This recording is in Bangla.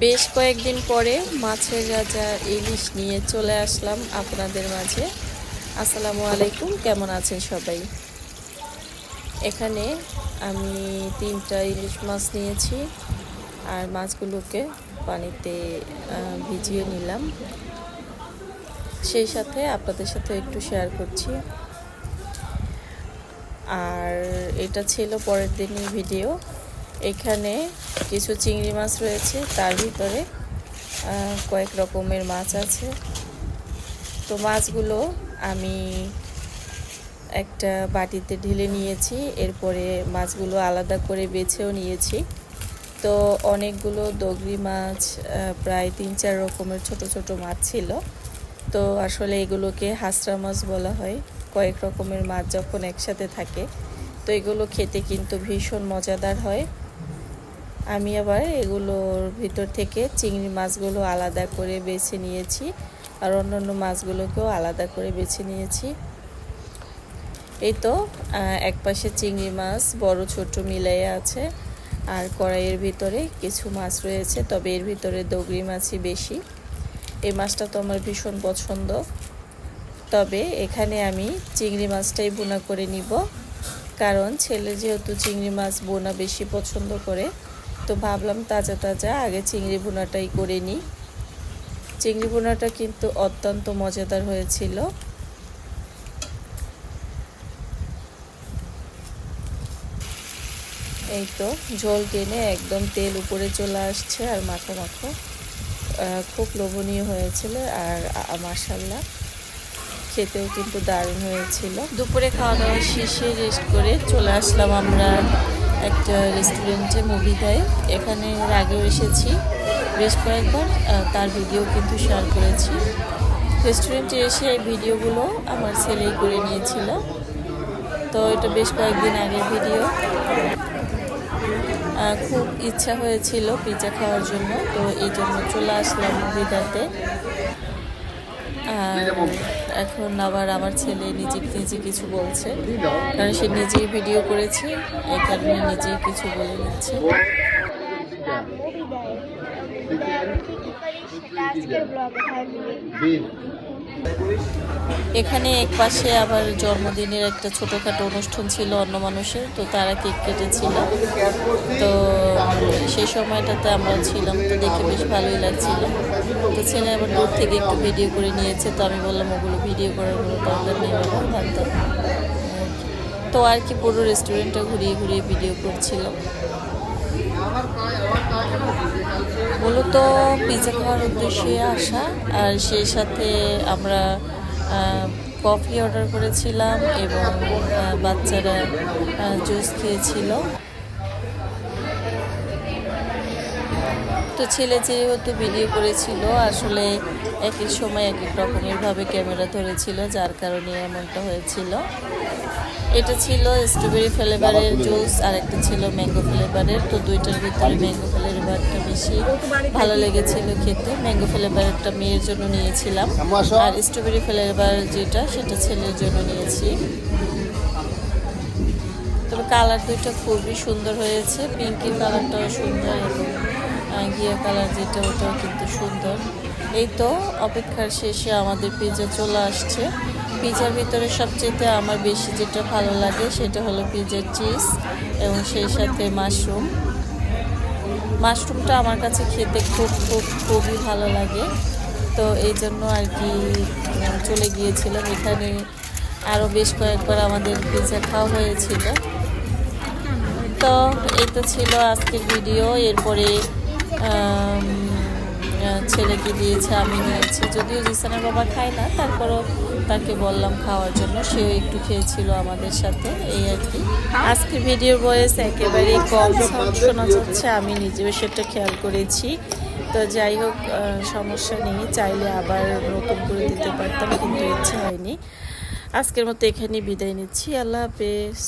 বেশ কয়েকদিন পরে মাছের রাজা ইলিশ নিয়ে চলে আসলাম আপনাদের মাঝে। আসসালামু আলাইকুম, কেমন আছেন সবাই? এখানে আমি তিনটা ইলিশ মাছ নিয়েছি আর মাছগুলোকে পানিতে ভিজিয়ে নিলাম। সেই সাথে আপনাদের সাথে একটু শেয়ার করছি। আর এটা ছিল পরের দিনই ভিডিও। এখানে কিছু চিংড়ি মাছ রয়েছে, তার ভিতরে কয়েক রকমের মাছ আছে। তো মাছগুলো আমি একটা বাটিতে ঢেলে নিয়েছি, এরপরে মাছগুলো আলাদা করে বেছেও নিয়েছি। তো অনেকগুলো দগরি মাছ প্রায় তিন চার রকমের ছোট ছোট মাছ ছিল। তো আসলে এগুলোকে হাসরা মাছ বলা হয়। কয়েক রকমের মাছ যখন একসাথে থাকে, তো এগুলো খেতে কিন্তু ভীষণ মজাদার হয়। আমি আবার এগুলোর ভিতর থেকে চিংড়ি মাছগুলো আলাদা করে বেছে নিয়েছি আর অন্য অন্য মাছগুলোকেও আলাদা করে বেছে নিয়েছি। এই তো এক পাশে চিংড়ি মাছ বড় ছোট মিলাই আছে আর কড়াইয়ের ভিতরে কিছু মাছ রয়েছে, তবে এর ভিতরে দগরি মাছই বেশি। এই মাছটা তো আমার ভীষণ পছন্দ। তবে এখানে আমি চিংড়ি মাছটাই বোনা করে নিব, কারণ ছেলে যেহেতু চিংড়ি মাছ বোনা বেশি পছন্দ করে তো ভাবলাম তাজা তাজা, আগে চিংড়ি বোনাটাই করে নিই। চিংড়ি বোনাটা কিন্তু অত্যন্ত মজাদার হয়েছিল। এই তো, ঝোল টেনে একদম তেল উপরে চলে আসছে আর মাখো মাখো। খুব লোভনীয় হয়েছিল আর মাসাল্লাহ খেতেও কিন্তু দারুণ হয়েছিল। দুপুরে খাওয়া দাওয়া শেষে রেস্ট করে চলে আসলাম আমরা একটা রেস্টুরেন্টে মুভি দেয়। এখানে এর আগেও এসেছি। বেশ কয়েকবার তার ভিডিও কিন্তু শেয়ার করেছি। রেস্টুরেন্টে এসে এই ভিডিওগুলো আমার ছেলেই করে নিয়েছিল। তো এটা বেশ কয়েকদিন আগের ভিডিও খুব ইচ্ছা হয়েছিল পিৎজা খাওয়ার জন্য। তো এই জন্য চলে আসলাম মুভিটাতে এখন আবার আমার ছেলে নিজে নিজে কিছু বলছে। কারণ সে নিজেই ভিডিও করেছে এই কারণে নিজেই কিছু বলে নিচ্ছে। আজকের ব্লগে থাকবে এখানে এক পাশে আবার জন্মদিনের একটা ছোটোখাটো অনুষ্ঠান ছিল অন্য মানুষের, তো তারা কেক কেটেছিল। তো সেই সময়টাতে আমরা ছিলাম, তো দেখে বেশ ভালোই লাগছিল। তো ছেলে আবার দূর থেকে একটু ভিডিও করে নিয়েছে, তো আমি বললাম ওগুলো ভিডিও করার কোনো দরকার নেই দাও। তো আর কি পুরো রেস্টুরেন্টটা ঘুরিয়ে ঘুরিয়ে ভিডিও করছিলাম। মূলত পিজা খাওয়ার উদ্দেশ্যে আসা, আর সেই সাথে আমরা কফি অর্ডার করেছিলাম এবং বাচ্চারা জুস খেয়েছিল। তো ছেলে যেহেতু ভিডিও করেছিল আসলে এক এক সময় এক এক রকমের ভাবে ক্যামেরা ধরেছিল যার কারণে এমনটা হয়েছিল। এটা ছিল স্ট্রবেরি ফ্লেভারের জুস আর একটা ছিল ম্যাঙ্গো ফ্লেভারের তো দুইটার ভিতরে ম্যাঙ্গো ফ্লেভারটা বেশি ভালো লেগেছিল খেতে। ম্যাঙ্গো ফ্লেভারটা মেয়ের জন্য নিয়েছিলাম। আর স্ট্রবেরি ফ্লেভার যেটা সেটা ছেলের জন্য নিয়েছি। তবে কালার দুইটা খুবই সুন্দর হয়েছে পিঙ্কি কালারটাও সুন্দর এবং ঘিয়া কালার যেটা, ওটাও কিন্তু সুন্দর। এই তো, অপেক্ষার শেষে আমাদের পিৎজা চলে আসছে। পিৎজার ভিতরে সবচেয়ে আমার বেশি যেটা ভালো লাগে, সেটা হলো পিৎজার চিজ এবং সেই সাথে মাশরুম মাশরুমটা আমার কাছে খেতে খুব খুব, খুবই ভালো লাগে। তো এই জন্য আর কি চলে গিয়েছিলাম। এখানে আরও বেশ কয়েকবার আমাদের পিৎজা খাওয়া হয়েছিল। তো এই তো ছিল আজকের ভিডিও এরপরে ছেলেকে দিয়েছে, আমি নিয়েছি। যদিও জিসানের বাবা খায় না, তারপরও তাকে বললাম খাওয়ার জন্য। সেও একটু খেয়েছিল আমাদের সাথে, এই আর কি। আজকে ভিডিওর বয়স একেবারেই কম। শোনা যাচ্ছে আমি নিজেও সেটা খেয়াল করেছি। তো যাই হোক সমস্যা নেই, চাইলে আবার নতুন করে দিতে পারতাম, কিন্তু ইচ্ছে হয়নি। আজকের মতো এখানেই বিদায় নিচ্ছি। আল্লাহ হাফেজ।